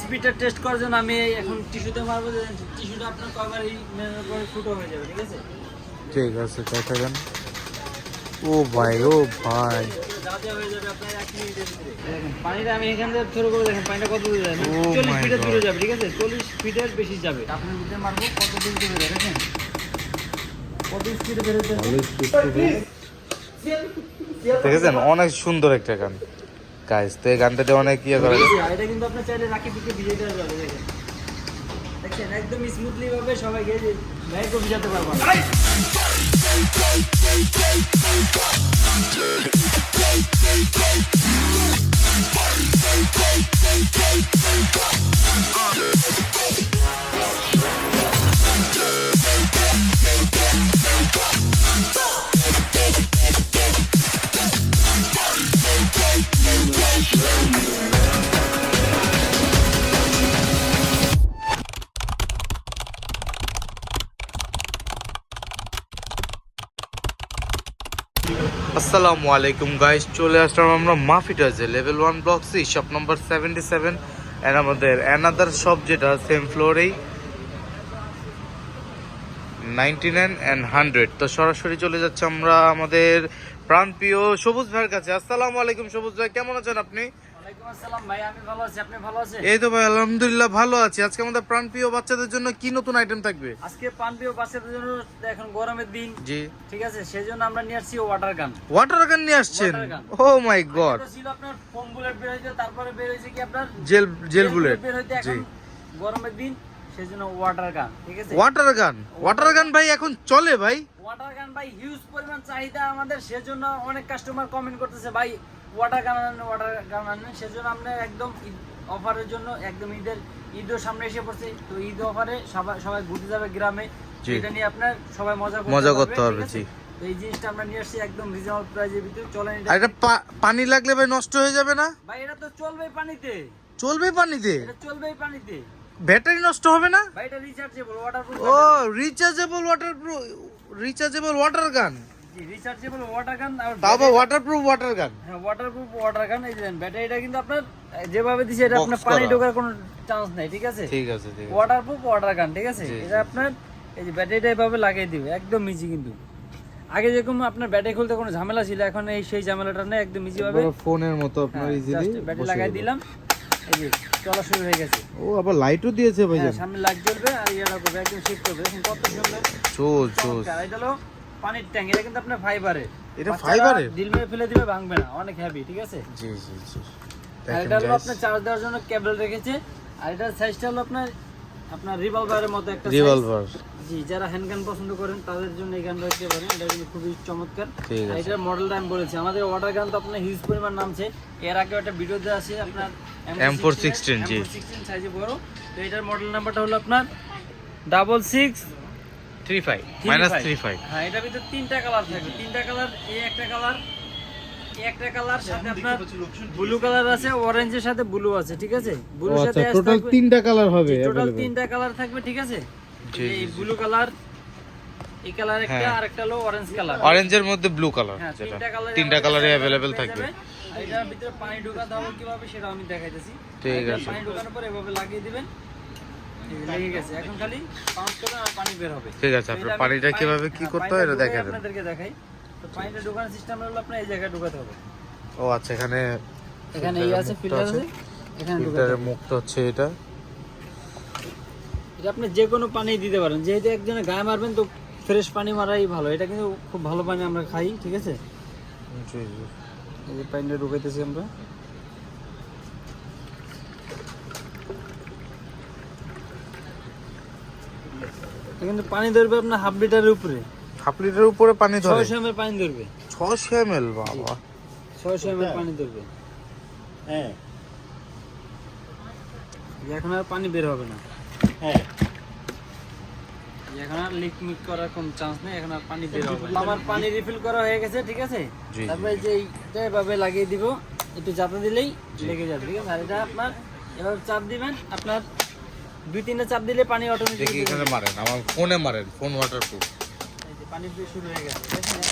স্পিডটা টেস্ট করার জন্য আমি এখন টিস্যুতে মারবো টিস্যুটা আপনার কভার মেরার ফুটো হয়ে যাবে ঠিক আছে? ঠিক আছে দেখাবেন ও ভাই ও ভাই। পানিটা আমি এখান থেকে শুরু করে দেখেন পানিটা কত দূরে যাবে? চল্লিশ ফিটের দূরে যাবে ঠিক আছে? চল্লিশ ফিটের বেশি যাবে। আপনার ভিতরে মারবো কত দূর দূরে যাবে দেখেন? কত স্পিডে বেরোতে দেখেছেন? অনেক সুন্দর একটা গান। গাইস তো এই গানটাতে অনেক ইয়ে করা যায়। এটা কিন্তু আপনার চাইলে রাখি পিঠে দিয়ে দেওয়া যাবে, দেখেন। একদম স্মুথলি ভাবে সবাইকে ব্যাগ ভিজাতে পারব আসসালামু আলাইকুম গাইস চলে আসলাম আমরা মাফিটাজে level one block C shop number seventy seven and আমাদের অ্যানাদার শপ যেটা সেম ফ্লোরেই নাইনটি নাইন অ্যান্ড হান্ড্রেড তো সরাসরি চলে যাচ্ছে আমরা আমাদের প্রাণপ্রিয় সবুজ ভাইয়ের কাছে। আসসালামু আলাইকুম সবুজ ভাই, কেমন আছেন আপনি? ওয়ালাইকুম আসসালাম। ভাই আমি ভালো আছি। আপনি ভালো আছেন? এই তো ভাই আলহামদুলিল্লাহ ভালো আছি। আজকে আমাদের প্রাণপ্রিয় বাচ্চাদের জন্য কি নতুন আইটেম থাকবে? আজকে পান বাচ্চাদের জন্য এখন গরমের দিন। জি। ঠিক আছে? সেই জন্য আমরা নিয়ে আসছি ওয়াটার গান ওয়াটার গান নিয়ে আসছেন? ও মাই গড ছিল আপনার ফোম বুলেট বের হয়েছে তারপরে বের হয়েছে কি আপনার? জেল জেল বুলেট বের হইতে এখন গরমের দিন সেই ওয়াটার গান ঠিক আছে? ওয়াটার গান ওয়াটার গান ভাই এখন চলে ভাই। ওয়াটার গান ভাই হিউজ পরিমাণ চাহিদা আমাদের সেজন্য অনেক কাস্টমার কমেন্ট করতেছে ভাই ওয়াটার গান ওয়াটার গান আনেন সেজন্য আমরা একদম অফারের জন্য একদম ঈদের ঈদের সামনে এসে পড়ছে। তো ঈদ অফারে সবাই সবাই ঘুরতে যাবে গ্রামে। এটা নিয়ে আপনার সবাই মজা মজা করতে পারবে, জি। এই জিনিসটা আমরা নিয়ে আসছি একদম রিজনেবল প্রাইসের ভিতরে। চলেন এটা এটা পানি লাগলে ভাই নষ্ট হয়ে যাবে না? ভাই এটা তো চলবে পানিতে। চলবে পানিতে? এটা চলবে পানিতে। ব্যাটারি নষ্ট হবে না? ভাই এটা রিচার্জেবল ওয়াটারপ্রুফ ও rechargeable water rechargeable water gun rechargeable water gun আর তাও ওয়াটারপ্রুফ ওয়াটার গান হ্যাঁ ওয়াটারপ্রুফ ওয়াটার গান এই যে ব্যাটারিটা কিন্তু আপনার যেভাবে দিছে এটা আপনার পানি ঢোকার কোনো চান্স নাই ঠিক আছে? ঠিক আছে ঠিক আছে। ওয়াটারপ্রুফ ওয়াটার গান ঠিক আছে? এটা আপনার এই যে ব্যাটারিটা এভাবে লাগিয়ে দিবে একদম ইজি কিন্তু। আগে যেরকম আপনার ব্যাটারি খুলতে কোনো ঝামেলা ছিল এখন এই সেই ঝামেলাটা নেই একদম ইজি ভাবে। ফোনের মতো আপনার ইজিলি ব্যাটারি লাগাই দিলাম। এই যে চলা শুরু হয়ে গেছে। ও আবার লাইটও দিয়েছে ভাই হ্যাঁ, সামনে লাইট জ্বলবে আর ইয়েটা করবে একদম শিফট করবে। দেখুন কত সুন্দর। চোজ চোজ চমৎকার। এটা হলো পানির ট্যাঙ্ক এটা কিন্তু আপনার ফাইবারের এটা ফাইবারের? দিল মেরে ফেলে দিবে ভাঙবে না অনেক হেভি ঠিক আছে? জি জি জি। এটা হলো আপনার চার্জ দেওয়ার জন্য কেবল রেখেছে। আর এটার সাইজটা হলো আপনার আপনার রিভলভারের মতো একটা রিভলভার জি যারা হ্যান্ড গান পছন্দ করেন তাদের জন্য এই গানটা হতে পারেন এটা কিন্তু খুবই চমৎকার। এটার মডেলটা আমি বলেছি আমাদের ওয়াটার গান তো আপনার হিউজ পরিমাণ নামছে। এর আগে একটা ভিডিও দেওয়া আছে আপনার M416 জি। সিক্সটিন সাইজে বড়। তো এটার মডেল নাম্বারটা হলো আপনার double six three five minus three five হ্যাঁ এটার ভিতরে তিনটা কালার থাকবে। তিনটা কালার এই একটা কালার একটা কালার সাথে আপনার ব্লু কালার আছে অরেঞ্জের সাথে ব্লু আছে ঠিক আছে? ব্লুর সাথে আচ্ছা টোটাল তিনটা কালার হবে টোটাল তিনটা কালার থাকবে ঠিক আছে? এই ব্লু কালার এই কালার একটা হ্যাঁ। আর একটা হলো অরেঞ্জ কালার অরেঞ্জের মধ্যে ব্লু কালার হ্যাঁ যেটা। তিনটা কালার কালারে অ্যাভেলেবেল থাকবে। এটার ভিতরে পানি ঢোকাতে হবে কীভাবে সেটা আমি দেখাইতেছি। ঠিক আছে। পানি ঢোকানোর পর এভাবে লাগিয়ে দিবেন। লেগে গেছে? এখন খালি পাউন্স করবেন পানি বের হবে। ঠিক আছে আপনার পানিটা পানি- কীভাবে কি হ্যাঁ, করতে হয় এটা পানিটা দেখা ঢুকাই দেন আপনাদেরকে দেখাই। তো পানিটা ঢোকানোর সিস্টেম হলো আপনার এই জায়গায় ঢোকাতে হবে। ও আচ্ছা এখানে এখানে এই আছে ফিল্টার আছে? এখানে ঢোকাতে ফিল্টারের মুখটা হচ্ছে এটা? এটা আপনি যে কোনো পানি দিতে পারেন যেহেতু একজনে গায়ে মারবেন তো ফ্রেশ পানি মারাই ভালো। এটা কিন্তু খুব ভালো পানি আমরা খাই ঠিক আছে? জি জি। এই যে পানিটা ঢুকাইতেছি আমরা। কিন্তু পানি ধরবে আপনার হাফ লিটারের উপরে। হাফ লিটারের উপরে পানি ধরে? ছয়শো এম পানি ধরবে। ছশো এম বাবা। ছয়শো এম পানি ধরবে। হ্যাঁ। এখন আর পানি বের হবে না। হ্যাঁ। এখন আর লিক মিক করার কোনো চান্স নেই এখন আর পানি বের হবে আমার পানি রিফিল করা হয়ে গেছে ঠিক আছে। তারপরে যে এইটা এভাবে লাগিয়ে দিব একটু চাপে দিলেই লেগে যাবে ঠিক আছে? আর এটা আপনার এভাবে চাপ দিবেন আপনার দুই তিনটা চাপ দিলে পানি দেখি অটোমেটিক এখানে মারেন আমার ফোনে মারেন ফোন ওয়াটারপ্রুফ পানি শুরু হয়ে গেছে।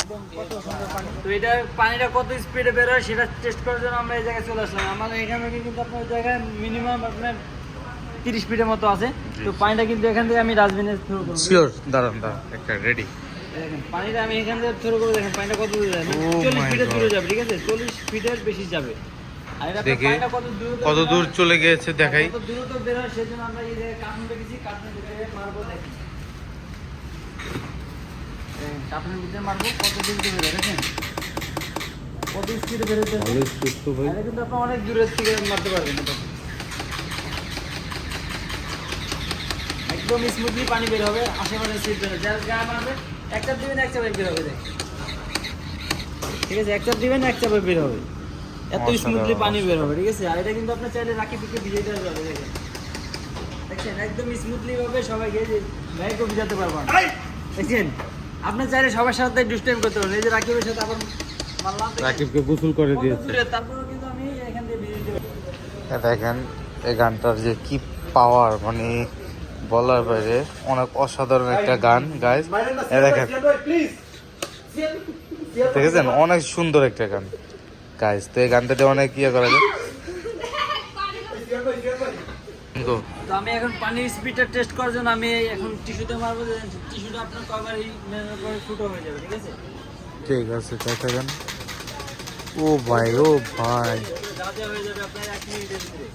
একদম কত সুন্দর পানি। তো এটা পানিটা কত স্পিডে বের হয় সেটা টেস্ট করার জন্য আমরা এই জায়গায় চলে আসলাম। আমাদের এখানে কিন্তু আপনার জায়গায় মিনিমাম আপনার তিরিশ ফিটের মতো আছে। তো পানিটা কিন্তু এখান থেকে আমি ডাস্টবিনে থ্রো করব। শিওর দাঁড়ান দাঁড়ান একটা রেডি দেখেন পানিটা আমি এখান থেকে থ্রো করে দেখেন পানিটা কত দূরে যাবে? Oh চল্লিশ দূরে যাবে ঠিক আছে? চল্লিশ ফিটের বেশি যাবে। দেখি কত দূর কত দূর চলে গিয়েছে দেখাই। অনেক দূরের থেকে মারতে পারবেন। একদম স্মুথলি পানি বের হবে আশেপাশে সিট বের হবে যার গায়ে মারবে একটা দিবেন এক চাপে বের হবে ঠিক আছে এক চাপ দিবেন এক চাপে বের হবে। এত স্মুথলি পানি বের হবে ঠিক আছে? আর এটা কিন্তু আপনার চাইলে রাখি পিকে ভিজিয়ে দেওয়া যাবে দেখেন। একদম স্মুথলি ভাবে সবাইকে ভিজাতে পারবেন দেখছেন? আপনি চাইলে সবার সাথে ডিস্টেন্স করতে পারেন এই যে রাকিবের সাথে আবার মারলাম রাকিবকে গোসল করে দিয়েছে। দূরে, তারপরেও কিন্তু আমি এখান দিয়ে ভিজিয়ে দেখেন এই গানটার যে কি পাওয়ার মানে বলার বাইরে অনেক অসাধারণ একটা গান গাইজ এ দেখেন। দেখেছেন? অনেক সুন্দর একটা গান। গাইজ তো এই গানটাতে অনেক ইয়ে করা যায়। তো আমি এখন পানির স্পিডটা টেস্ট করার জন্য আমি এখন টিস্যুতে মারবো টিস্যুটা আপনার ফুটো হয়ে যাবে ঠিক আছে? ঠিক আছে ও ভাই ও ভাই। দাদা হয়ে যাবে আপনার এক মিনিটের ভিতরে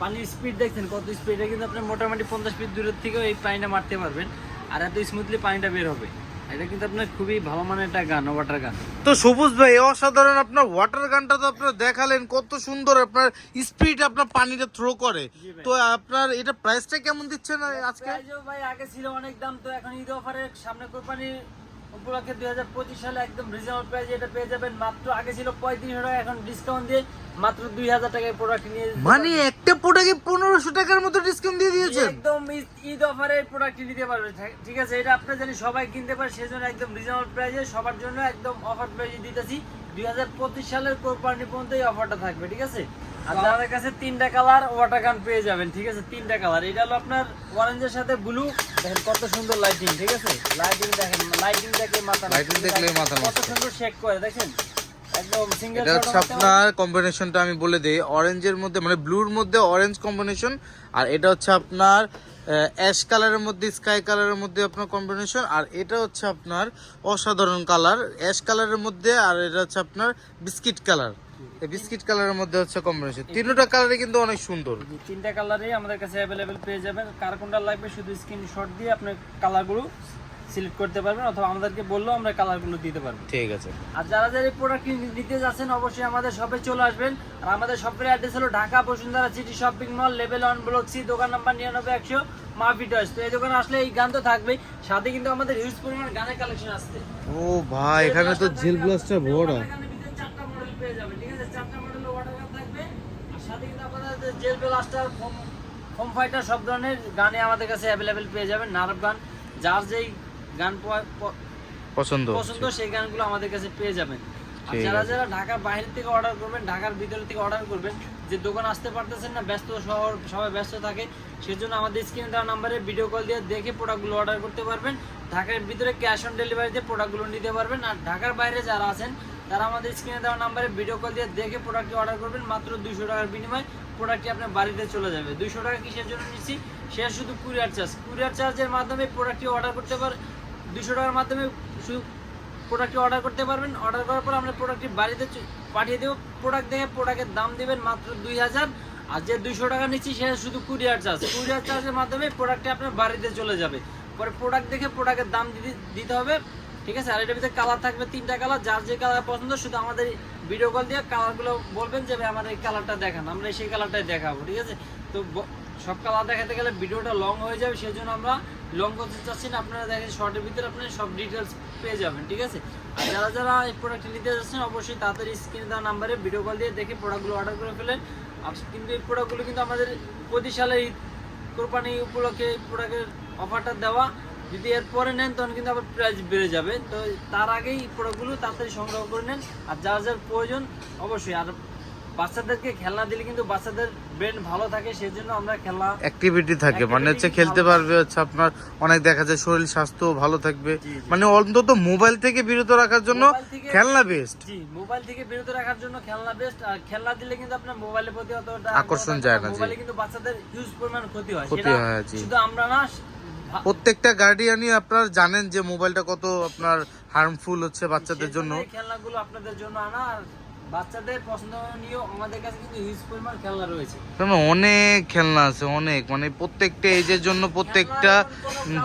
পানির স্পিড দেখছেন কত স্পিডে কিন্তু আপনি মোটামুটি পঞ্চাশ ফিট দূরের থেকেও এই পানিটা মারতে পারবেন আর এত স্মুথলি পানিটা বের হবে। এটা কিন্তু আপনার খুবই ভালো মানের একটা গান ওয়াটার গান। তো সবুজ ভাই অসাধারণ আপনার ওয়াটার গানটা তো আপনার দেখালেন কত সুন্দর আপনার স্পিড আপনার পানিটা থ্রো করে। তো আপনার এটা প্রাইসটা কেমন দিচ্ছেন আজকে? ভাই আগে ছিল অনেক দাম তো এখন ঈদ অফারে সামনে কোরবানির উপলক্ষে দুই হাজার পঁচিশ সালে একদম রিজনেবল প্রাইস এটা পেয়ে যাবেন। মাত্র আগে ছিল পঁয়ত্রিশশো টাকা এখন ডিসকাউন্ট দিয়ে মাত্র দুই হাজার টাকায় প্রোডাক্ট নিয়ে মানে একটা প্রোডাক্টে পনেরোশো টাকার মতো ডিসকাউন্ট দিয়ে দিয়েছেন? একদম ঈদ- অফারে প্রোডাক্ট নিতে পারবে। ঠিক আছে এটা আপনি জানি সবাই কিনতে পারে সেজন্য একদম রিজনেবল প্রাইসে সবার জন্য একদম অফার প্রাইসে দিতেছি। দুই হাজার পঁচিশ সালের কোরবানি পর্যন্ত এই অফারটা থাকবে ঠিক আছে? আর যাদের কাছে তিনটা কালার ওয়াটার গান পেয়ে যাবেন ঠিক আছে? তিনটা কালার। এটা হলো আপনার অরেঞ্জের সাথে ব্লু দেখেন কত সুন্দর লাইটিং ঠিক আছে? লাইটিং দেখেন লাইটিং দেখলে মাথা। Lighting দেখলেই মাথা কত সুন্দর শেক করে দেখেন? একদম সিঙ্গেল এটা হচ্ছে আপনার কম্বিনেশনটা আমি বলে দিই। অরেঞ্জের মধ্যে মানে ব্লুর মধ্যে অরেঞ্জ কম্বিনেশন আর এটা হচ্ছে আপনার অ্যাশ কালারের মধ্যে স্কাই কালারের মধ্যে আপনার কম্বিনেশন আর এটা হচ্ছে আপনার অসাধারণ কালার অ্যাশ কালারের মধ্যে আর এটা হচ্ছে আপনার বিস্কিট কালার বিস্কিট কালারের মধ্যে হচ্ছে কম্বিনেশন তিনটা কালারই কিন্তু অনেক সুন্দর। তিনটা কালারই আমাদের কাছে অ্যাভেলেবেল পেয়ে যাবেন। কার কোনটা লাগবে শুধু স্ক্রিনশট দিয়ে আপনি কালারগুলো সিলেক্ট করতে পারবেন অথবা আমাদেরকে বললেও আমরা কালারগুলো দিতে পারব। ঠিক আছে। আর যারা যারা এই প্রোডাক্ট নিতে যাচ্ছেন অবশ্যই আমাদের শপে চলে আসবেন। আর আমাদের শপের অ্যাড্রেস হলো Dhaka Bashundhara city shopping mall level one block C দোকান নাম্বার নিরানব্বই একশো মাফি টয়েস তো এই দোকানে আসলে এই গান তো থাকবেই। সাথে কিন্তু আমাদের হিউজ পরিমাণ গানের কালেকশন আসছে। ও ভাই এখানে তো জেল ব্লাস্টার ভরা এখানে ভিতরে চারটা মডেল পেয়ে যাবেন ঠিক আছে চারটা মডেল ওয়াটার গান থাকবে আর সাথে কিন্তু আপনাদের জেল ব্লাস্টার ফোম ফাইটার সব ধরনের গানে আমাদের কাছে অ্যাভেলেবেল পেয়ে যাবেন নারব গান যার যেই গান পছন্দ। পছন্দ সেই গানগুলো আমাদের কাছে পেয়ে যাবেন। আর যারা যারা ঢাকার বাইরে থেকে অর্ডার করবেন ঢাকার ভিতর থেকে অর্ডার করবেন যে দোকান আসতে পারতেছেন না ব্যস্ত শহর সবাই ব্যস্ত থাকে সেজন্য আমাদের স্ক্রিনে দেওয়া নাম্বারে ভিডিও কল দিয়ে দেখে প্রোডাক্টগুলো অর্ডার করতে পারবেন। ঢাকার ভিতরে ক্যাশ অন ডেলিভারিতে প্রোডাক্টগুলো নিতে পারবেন। আর ঢাকার বাইরে যারা আছেন তারা আমাদের স্ক্রিনে দেওয়া নাম্বারে ভিডিও কল দিয়ে দেখে প্রোডাক্টটি অর্ডার করবেন মাত্র দুইশো টাকার বিনিময়ে। প্রোডাক্টটি আপনার বাড়িতে চলে যাবে। দুইশো টাকা কিসের জন্য নিচ্ছি? সে শুধু কুরিয়ার চার্জ কুরিয়ার চার্জের মাধ্যমে প্রোডাক্টটি অর্ডার করতে পার দুশো টাকার মাধ্যমে শুধু প্রোডাক্টটি অর্ডার করতে পারবেন। অর্ডার করার পর আমরা প্রোডাক্টটি বাড়িতে পাঠিয়ে দেবো। প্রোডাক্ট দেখে প্রোডাক্টের দাম দেবেন মাত্র দুই হাজার। আর যে দুইশো টাকা নিচ্ছি সেটা শুধু কুরিয়ার চার্জ কুরিয়ার চার্জের মাধ্যমে প্রোডাক্টটি আপনার বাড়িতে চলে যাবে। পরে প্রোডাক্ট দেখে প্রোডাক্টের দাম দিতে হবে। ঠিক আছে? আর এটার ভিতরে কালার থাকবে তিনটা কালার যার যে কালার পছন্দ, শুধু আমাদের ভিডিও কল দিয়ে কালারগুলো বলবেন যে আমার এই কালারটা দেখান, আমরা সেই কালারটাই দেখাবো। ঠিক আছে? তো সব কালার দেখাতে গেলে ভিডিওটা লং হয়ে যাবে সেই জন্য আমরা লং করতে চাচ্ছি না। আপনারা দেখেন শর্টের ভিতরে আপনারা সব ডিটেলস পেয়ে যাবেন, ঠিক আছে? আর যারা যারা এই প্রোডাক্ট নিতে যাচ্ছেন, অবশ্যই তাড়াতাড়ি স্ক্রিনে দেওয়া নাম্বারে ভিডিও কল দিয়ে দেখে প্রোডাক্টগুলো অর্ডার করে ফেলেন। কিন্তু এই প্রোডাক্টগুলো কিন্তু আমাদের প্রতি সালে কোরবানি উপলক্ষে এই প্রোডাক্টের অফারটা দেওয়া। যদি এর পরে নেন তখন কিন্তু আবার প্রাইস বেড়ে যাবে। তো তার আগেই প্রোডাক্টগুলো তাড়াতাড়ি সংগ্রহ করে নেন। আর যার যার প্রয়োজন অবশ্যই। আর বাচ্চাদেরকে খেলনা দিলে কিন্তু বাচ্চাদের ব্রেন ভালো থাকে সেজন্য আমরা খেলনা অ্যাক্টিভিটি থাকে। মানে হচ্ছে খেলতে পারবে হচ্ছে আপনার অনেক দেখা যায় শরীর স্বাস্থ্য ভালো থাকবে। মানে অন্তত মোবাইল থেকে বিরত রাখার জন্য খেলনা বেস্ট জি মোবাইল থেকে বিরত রাখার জন্য খেলনা বেস্ট আর খেলনা দিলে কিন্তু আপনার মোবাইলের প্রতি অতটা আকর্ষণ যায় না, জি। মোবাইলে কিন্তু বাচ্চাদের হিউজ পরিমাণ ক্ষতি হয়। ক্ষতি হয়। শুধু আমরা না প্রত্যেকটা গার্ডিয়ানই আপনার জানেন যে মোবাইলটা কত আপনার হার্মফুল হচ্ছে বাচ্চাদের জন্য। খেলনাগুলো আপনাদের জন্য আনা বাচ্চাদের পছন্দনীয় আমাদের কাছে কিন্তু হিউজ পরিমাণ খেলনা রয়েছে। অনেক খেলনা আছে অনেক। মানে প্রত্যেকটা এজের জন্য প্রত্যেকটা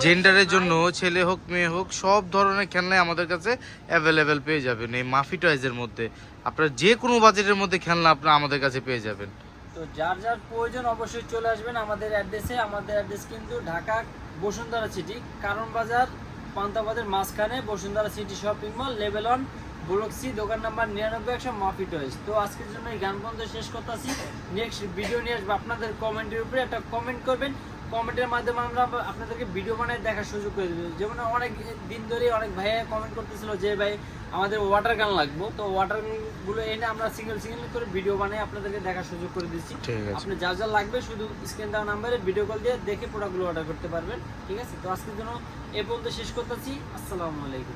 জেন্ডারের জন্য ছেলে হোক মেয়ে হোক সব ধরনের খেলনাই আমাদের কাছে অ্যাভেলেবেল পেয়ে যাবেন এই মাফি টয়েজের মধ্যে। আপনার যে কোনো বাজেটের মধ্যে খেলনা আপনার আমাদের কাছে পেয়ে যাবেন। তো যার যার প্রয়োজন অবশ্যই চলে আসবেন আমাদের অ্যাড্রেসে আমাদের অ্যাড্রেস কিন্তু ঢাকা বসুন্ধরা সিটি কারণ বাজার পান্তাবাদের মাঝখানে Bashundhara city shopping mall level one block দোকান নাম্বার নিরানব্বই একশো মাফি টয়েস তো আজকের জন্য এই গান বন্ধ শেষ করতেছি নেক্সট ভিডিও নিয়ে আসব। আপনাদের কমেন্টের উপরে একটা কমেন্ট করবেন। কমেন্টের মাধ্যমে আমরা আপনাদেরকে ভিডিও বানিয়ে দেখার সুযোগ করে দেবো যেমন অনেক দিন ধরে অনেক ভাইয়া কমেন্ট করতেছিল যে ভাই আমাদের ওয়াটার গান লাগবো। তো ওয়াটারগুলো এনে আমরা সিঙ্গেল সিঙ্গেল করে ভিডিও বানিয়ে আপনাদেরকে দেখার সুযোগ করে দিচ্ছি। আপনি যা যা লাগবে শুধু স্ক্রিন দেওয়া নাম্বারে ভিডিও কল দিয়ে দেখে প্রোডাক্টগুলো অর্ডার করতে পারবেন। ঠিক আছে? তো আজকের জন্য এ পর্যন্ত শেষ করতেছি। আসসালামু আলাইকুম।